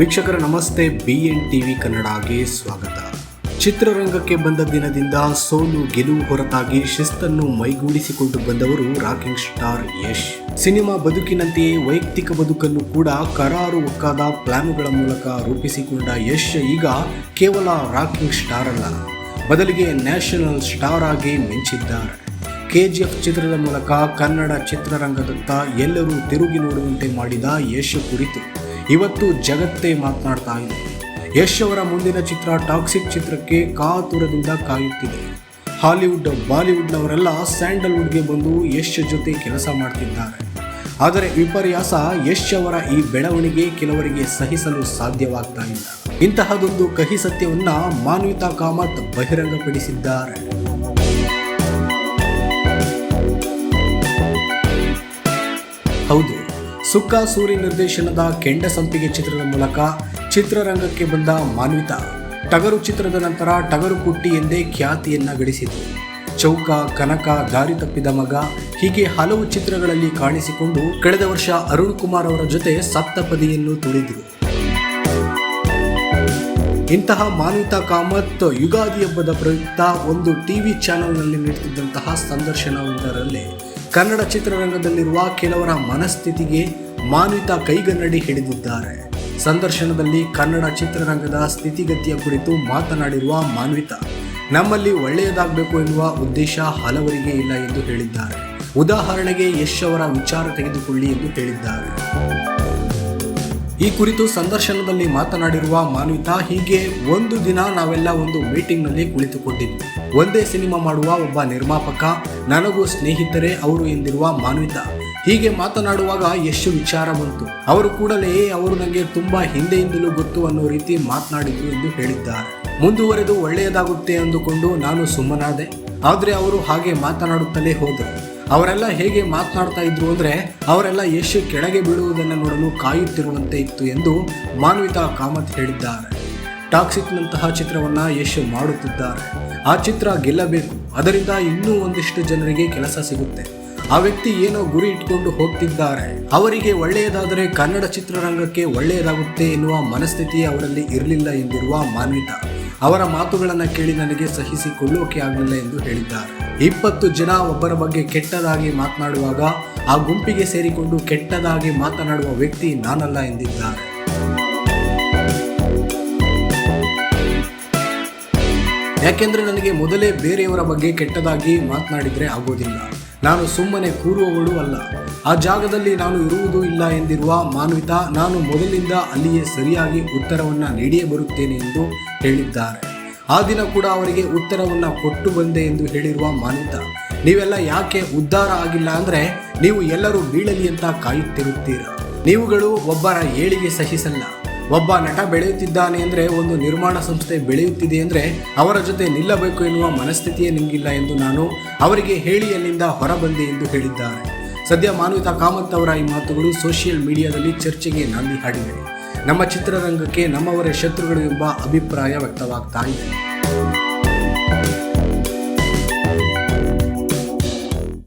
ವೀಕ್ಷಕರ ನಮಸ್ತೆ B N TV ಕನ್ನಡಗೆ ಸ್ವಾಗತ. ಚಿತ್ರರಂಗಕ್ಕೆ ಬಂದ ದಿನದಿಂದ ಸೋಲು ಗೆಲುವು ಹೊರತಾಗಿ ಶಿಸ್ತನ್ನು ಮೈಗೂಡಿಸಿಕೊಂಡು ಬಂದವರು ರಾಕಿಂಗ್ ಸ್ಟಾರ್ ಯಶ್. ಸಿನಿಮಾ ಬದುಕಿನಂತೆಯೇ ವೈಯಕ್ತಿಕ ಬದುಕನ್ನು ಕೂಡ ಕರಾರು ಒಕ್ಕಾದ ಪ್ಲಾನ್ಗಳ ಮೂಲಕ ರೂಪಿಸಿಕೊಂಡ ಯಶ್ ಈಗ ಕೇವಲ ರಾಕಿಂಗ್ ಸ್ಟಾರ್ ಅಲ್ಲ, ಬದಲಿಗೆ ನ್ಯಾಷನಲ್ ಸ್ಟಾರ್ ಆಗಿ ಮಿಂಚಿದ್ದಾರೆ. ಕೆಜಿಎಫ್ ಚಿತ್ರದ ಮೂಲಕ ಕನ್ನಡ ಚಿತ್ರರಂಗದತ್ತ ಎಲ್ಲರೂ ತಿರುಗಿ ನೋಡುವಂತೆ ಮಾಡಿದ ಯಶ್ ಕುರಿತು ಇವತ್ತು ಜಗತ್ತೇ ಮಾತನಾಡ್ತಾ ಇದೆ. ಯಶ್ ಅವರ ಮುಂದಿನ ಚಿತ್ರ ಟಾಕ್ಸಿಕ್ ಚಿತ್ರಕ್ಕೆ ಕಾತುರದಿಂದ ಕಾಯುತ್ತಿದೆ. ಹಾಲಿವುಡ್, ಬಾಲಿವುಡ್ನವರೆಲ್ಲ ಸ್ಯಾಂಡಲ್ವುಡ್ಗೆ ಬಂದು ಯಶ್ ಜೊತೆ ಕೆಲಸ ಮಾಡ್ತಿದ್ದಾರೆ. ಆದರೆ ವಿಪರ್ಯಾಸ ಯಶ್ ಅವರ ಈ ಬೆಳವಣಿಗೆ ಕೆಲವರಿಗೆ ಸಹಿಸಲು ಸಾಧ್ಯವಾಗ್ತಾ ಇಲ್ಲ. ಇಂತಹದೊಂದು ಕಹಿ ಸತ್ಯವನ್ನ ಮಾನ್ವಿತಾ ಕಾಮತ್ ಬಹಿರಂಗಪಡಿಸಿದ್ದಾರೆ. ಹೌದು ಸುಕ್ಕ ಸೂರಿ ನಿರ್ದೇಶನದ ಕೆಂಡ ಸಂಪಿಗೆ ಚಿತ್ರದ ಮೂಲಕ ಚಿತ್ರರಂಗಕ್ಕೆ ಬಂದ ಮಾನ್ವಿತಾ, ಟಗರು ಚಿತ್ರದ ನಂತರ ಟಗರು ಪುಟ್ಟಿ ಎಂದೇ ಖ್ಯಾತಿಯನ್ನ ಗಳಿಸಿತು ಚೌಕ, ಕನಕ, ದಾರಿ ತಪ್ಪಿದ ಮಗ ಹೀಗೆ ಹಲವು ಚಿತ್ರಗಳಲ್ಲಿ ಕಾಣಿಸಿಕೊಂಡು ಕಳೆದ ವರ್ಷ ಅರುಣ್ ಕುಮಾರ್ ಅವರ ಜೊತೆ ಸಪ್ತಪದಿಯನ್ನು ತುಳಿದರು ಇಂತಹ ಮಾನ್ವಿತಾ ಕಾಮತ್ ಯುಗಾದಿ ಹಬ್ಬದ ಪ್ರಯುಕ್ತ ಒಂದು ಟಿವಿ ಚಾನೆಲ್ನಲ್ಲಿ ನೀಡುತ್ತಿದ್ದಂತಹ ಸಂದರ್ಶನವೊಂದರಲ್ಲಿ ಕನ್ನಡ ಚಿತ್ರರಂಗದಲ್ಲಿರುವ ಕೆಲವರ ಮನಸ್ಥಿತಿಗೆ ಮಾನ್ವಿತಾ ಕೈಗನ್ನಡಿ ಹಿಡಿದಿದ್ದಾರೆ. ಸಂದರ್ಶನದಲ್ಲಿ ಕನ್ನಡ ಚಿತ್ರರಂಗದ ಸ್ಥಿತಿಗತಿಯ ಕುರಿತು ಮಾತನಾಡಿರುವ ಮಾನ್ವಿತಾ, ನಮ್ಮಲ್ಲಿ ಒಳ್ಳೆಯದಾಗಬೇಕು ಎನ್ನುವ ಉದ್ದೇಶ ಹಲವರಿಗೆ ಇಲ್ಲ ಎಂದು ಹೇಳಿದ್ದಾರೆ. ಉದಾಹರಣೆಗೆ ಯಶ್ ಅವರ ವಿಚಾರ ತೆಗೆದುಕೊಳ್ಳಿ ಎಂದು ಹೇಳಿದ್ದಾರೆ. ಈ ಕುರಿತು ಸಂದರ್ಶನದಲ್ಲಿ ಮಾತನಾಡಿರುವ ಮಾನ್ವಿತಾ, ಹೀಗೆ ಒಂದು ದಿನ ನಾವೆಲ್ಲ ಒಂದು ಮೀಟಿಂಗ್ನಲ್ಲಿ ಕುಳಿತುಕೊಂಡಿದ್ವಿ. ಒಂದೇ ಸಿನಿಮಾ ಮಾಡುವ ಒಬ್ಬ ನಿರ್ಮಾಪಕ, ನನಗೂ ಸ್ನೇಹಿತರೇ ಅವರು ಎಂದಿರುವ ಮಾನ್ವಿತಾ. ಹೀಗೆ ಮಾತನಾಡುವಾಗ ಎಷ್ಟು ವಿಚಾರ ಬಂತು. ಅವರು ಕೂಡಲೇ, ಅವರು ನನಗೆ ತುಂಬಾ ಹಿಂದೆಯಿಂದಲೂ ಗೊತ್ತು ಅನ್ನೋ ರೀತಿ ಮಾತನಾಡಿದ್ರು ಎಂದು ಹೇಳಿದ್ದಾರೆ. ಮುಂದುವರೆದು ಒಳ್ಳೆಯದಾಗುತ್ತೆ ಅಂದುಕೊಂಡು ನಾನು ಸುಮ್ಮನಾದೆ. ಆದರೆ ಅವರು ಹಾಗೆ ಮಾತನಾಡುತ್ತಲೇ ಹೋದರು. ಅವರೆಲ್ಲ ಹೇಗೆ ಮಾತನಾಡ್ತಾ ಇದ್ರು ಅಂದರೆ ಅವರೆಲ್ಲ ಯಶ್ ಕೆಳಗೆ ಬೀಳುವುದನ್ನು ನೋಡಲು ಕಾಯುತ್ತಿರುವಂತೆ ಇತ್ತು ಎಂದು ಮಾನ್ವಿತಾ ಕಾಮತ್ ಹೇಳಿದ್ದಾರೆ. ಟಾಕ್ಸಿಕ್ನಂತಹ ಚಿತ್ರವನ್ನ ಯಶ್ ಮಾಡುತ್ತಿದ್ದಾರೆ. ಆ ಚಿತ್ರ ಗೆಲ್ಲಬೇಕು. ಅದರಿಂದ ಇನ್ನೂ ಒಂದಿಷ್ಟು ಜನರಿಗೆ ಕೆಲಸ ಸಿಗುತ್ತೆ. ಆ ವ್ಯಕ್ತಿ ಏನೋ ಗುರಿ ಇಟ್ಕೊಂಡು ಹೋಗ್ತಿದ್ದಾರೆ. ಅವರಿಗೆ ಒಳ್ಳೆಯದಾದರೆ ಕನ್ನಡ ಚಿತ್ರರಂಗಕ್ಕೆ ಒಳ್ಳೆಯದಾಗುತ್ತೆ ಎನ್ನುವ ಮನಸ್ಥಿತಿ ಅವರಲ್ಲಿ ಇರಲಿಲ್ಲ ಎಂದಿರುವ ಮಾನ್ವಿತಾ. ಅವರ ಮಾತುಗಳನ್ನು ಕೇಳಿ ನನಗೆ ಸಹಿಸಿಕೊಳ್ಳೋಕೆ ಆಗಲಿಲ್ಲ ಎಂದು ಹೇಳಿದ್ದಾರೆ. ಇಪ್ಪತ್ತು ಜನ ಒಬ್ಬರ ಬಗ್ಗೆ ಕೆಟ್ಟದಾಗಿ ಮಾತನಾಡುವಾಗ ಆ ಗುಂಪಿಗೆ ಸೇರಿಕೊಂಡು ಕೆಟ್ಟದಾಗಿ ಮಾತನಾಡುವ ವ್ಯಕ್ತಿ ನಾನಲ್ಲ ಎಂದಿದ್ದಾರೆ. ಯಾಕೆಂದ್ರೆ ನನಗೆ ಮೊದಲೇ ಬೇರೆಯವರ ಬಗ್ಗೆ ಕೆಟ್ಟದಾಗಿ ಮಾತನಾಡಿದರೆ ಆಗೋದಿಲ್ಲ. ನಾನು ಸುಮ್ಮನೆ ಕೂರುವವಳು ಅಲ್ಲ. ಆ ಜಾಗದಲ್ಲಿ ನಾನು ಇರುವುದೂ ಇಲ್ಲ ಎಂದಿರುವ ಮಾನ್ವಿತಾ, ನಾನು ಮೊದಲಿಂದ ಅಲ್ಲಿಯೇ ಸರಿಯಾಗಿ ಉತ್ತರವನ್ನು ನೀಡಿಯೇ ಬರುತ್ತೇನೆ ಎಂದು ಹೇಳಿದ್ದಾರೆ. ಆ ದಿನ ಕೂಡ ಅವರಿಗೆ ಉತ್ತರವನ್ನು ಕೊಟ್ಟು ಬಂದೆ ಎಂದು ಹೇಳಿರುವ ಮಾನ್ವಿತಾ, ನೀವೆಲ್ಲ ಯಾಕೆ ಉದ್ಧಾರ ಆಗಿಲ್ಲ ಅಂದರೆ ನೀವು ಎಲ್ಲರೂ ಬೀಳಲಿ ಅಂತ ಕಾಯುತ್ತಿರುತ್ತೀರ. ನೀವುಗಳು ಒಬ್ಬರ ಏಳಿಗೆ ಸಹಿಸಲ್ಲ. ಒಬ್ಬ ನಟ ಬೆಳೆಯುತ್ತಿದ್ದಾನೆ ಅಂದರೆ, ಒಂದು ನಿರ್ಮಾಣ ಸಂಸ್ಥೆ ಬೆಳೆಯುತ್ತಿದೆ ಅಂದರೆ, ಅವರ ಜೊತೆ ನಿಲ್ಲಬೇಕು ಎನ್ನುವ ಮನಸ್ಥಿತಿಯೇ ನಿಮಗಿಲ್ಲ ಎಂದು ನಾನು ಅವರಿಗೆ ಹೇಳಿ ಅಲ್ಲಿಂದ ಹೊರಬಂದೆ ಎಂದು ಹೇಳಿದ್ದಾರೆ. ಸದ್ಯ ಮಾನವಿತಾ ಕಾಮತ್ ಅವರ ಈ ಮಾತುಗಳು ಸೋಷಿಯಲ್ ಮೀಡಿಯಾದಲ್ಲಿ ಚರ್ಚೆಗೆ ನಾಂದಿ ಹಾಡಿವೆ. ನಮ್ಮ ಚಿತ್ರರಂಗಕ್ಕೆ ನಮ್ಮವರೇ ಶತ್ರುಗಳು ಎಂಬ ಅಭಿಪ್ರಾಯ ವ್ಯಕ್ತವಾಗ್ತಾ ಇದೆ.